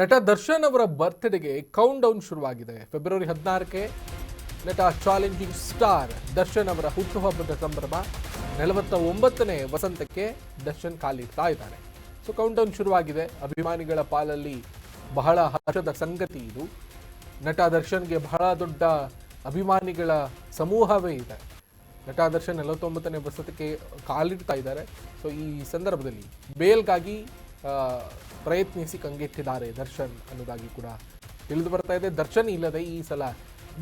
ನಟ ದರ್ಶನ್ ಅವರ ಬರ್ತ್ಡೇಗೆ ಕೌಂಟ್ ಡೌನ್ ಶುರುವಾಗಿದೆ. ಫೆಬ್ರವರಿ ಹದಿನಾರಕ್ಕೆ ನಟ ಚಾಲೆಂಜಿಂಗ್ ಸ್ಟಾರ್ ದರ್ಶನ್ ಅವರ ಹುಟ್ಟುಹಬ್ಬದ ಸಂಭ್ರಮ ನಲವತ್ತ ಒಂಬತ್ತನೇ ವಸಂತಕ್ಕೆ ದರ್ಶನ್ ಕಾಲಿಡ್ತಾ ಇದ್ದಾರೆ. ಸೊ ಕೌಂಟ್ ಡೌನ್ ಶುರುವಾಗಿದೆ. ಅಭಿಮಾನಿಗಳ ಪಾಲಲ್ಲಿ ಬಹಳ ಹರ್ಷದ ಸಂಗತಿ ಇದು. ನಟ ದರ್ಶನ್ಗೆ ಬಹಳ ದೊಡ್ಡ ಅಭಿಮಾನಿಗಳ ಸಮೂಹವೇ ಇದೆ. ನಟ ದರ್ಶನ್ ನಲವತ್ತೊಂಬತ್ತನೇ ವಸಂತಕ್ಕೆ ಕಾಲಿಡ್ತಾ ಇದ್ದಾರೆ. ಸೊ ಈ ಸಂದರ್ಭದಲ್ಲಿ ಬೇಲ್ಗಾಗಿ ಪ್ರಯತ್ನಿಸಿ ಕಂಗೆಟ್ಟಿದ್ದಾರೆ ದರ್ಶನ್ ಅನ್ನೋದಾಗಿ ಕೂಡ ತಿಳಿದು ಬರ್ತಾ ಇದೆ. ದರ್ಶನ್ ಇಲ್ಲದೆ ಈ ಸಲ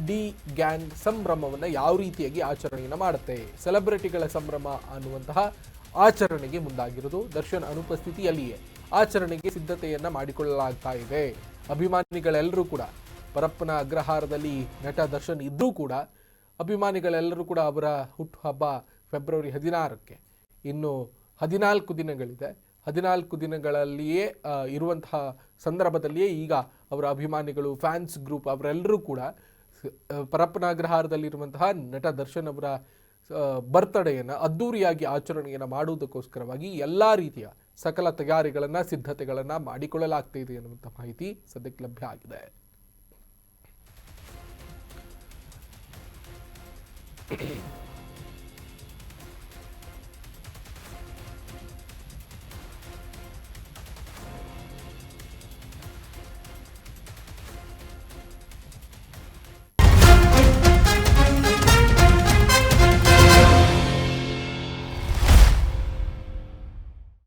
ಡಿ ಗ್ಯಾಂಗ್ ಸಂಭ್ರಮವನ್ನು ಯಾವ ರೀತಿಯಾಗಿ ಆಚರಣೆಯನ್ನು ಮಾಡುತ್ತೆ? ಸೆಲೆಬ್ರಿಟಿಗಳ ಸಂಭ್ರಮ ಅನ್ನುವಂತಹ ಆಚರಣೆಗೆ ಮುಂದಾಗಿರೋದು ದರ್ಶನ್ ಅನುಪಸ್ಥಿತಿಯಲ್ಲಿಯೇ. ಆಚರಣೆಗೆ ಸಿದ್ಧತೆಯನ್ನು ಮಾಡಿಕೊಳ್ಳಲಾಗ್ತಾ ಇದೆ. ಅಭಿಮಾನಿಗಳೆಲ್ಲರೂ ಕೂಡ, ಪರಪ್ಪನ ಅಗ್ರಹಾರದಲ್ಲಿ ನಟ ದರ್ಶನ್ ಇದ್ದರೂ ಕೂಡ, ಅಭಿಮಾನಿಗಳೆಲ್ಲರೂ ಕೂಡ ಅವರ ಹುಟ್ಟುಹಬ್ಬ ಫೆಬ್ರವರಿ ಹದಿನಾರಕ್ಕೆ. ಇನ್ನು ಹದಿನಾಲ್ಕು ದಿನಗಳಿದೆ. ಹದಿನಾಲ್ಕು ದಿನಗಳಲ್ಲಿಯೇ ಇರುವಂತಹ ಸಂದರ್ಭದಲ್ಲಿಯೇ ಈಗ ಅವರ ಅಭಿಮಾನಿಗಳು, ಫ್ಯಾನ್ಸ್ ಗ್ರೂಪ್ ಅವರೆಲ್ಲರೂ ಕೂಡ ಪರಪ್ಪನಾಗ್ರಹಾರದಲ್ಲಿರುವಂತಹ ನಟ ದರ್ಶನ್ ಅವರ ಬರ್ತಡೆಯನ್ನು ಅದ್ದೂರಿಯಾಗಿ ಆಚರಣೆಯನ್ನು ಮಾಡುವುದಕ್ಕೋಸ್ಕರವಾಗಿ ಎಲ್ಲ ರೀತಿಯ ಸಕಲ ತಯಾರಿಗಳನ್ನು, ಸಿದ್ಧತೆಗಳನ್ನು ಮಾಡಿಕೊಳ್ಳಲಾಗ್ತಿದೆ ಅನ್ನುವಂಥ ಮಾಹಿತಿ ಸದ್ಯಕ್ಕೆ ಲಭ್ಯ ಆಗಿದೆ.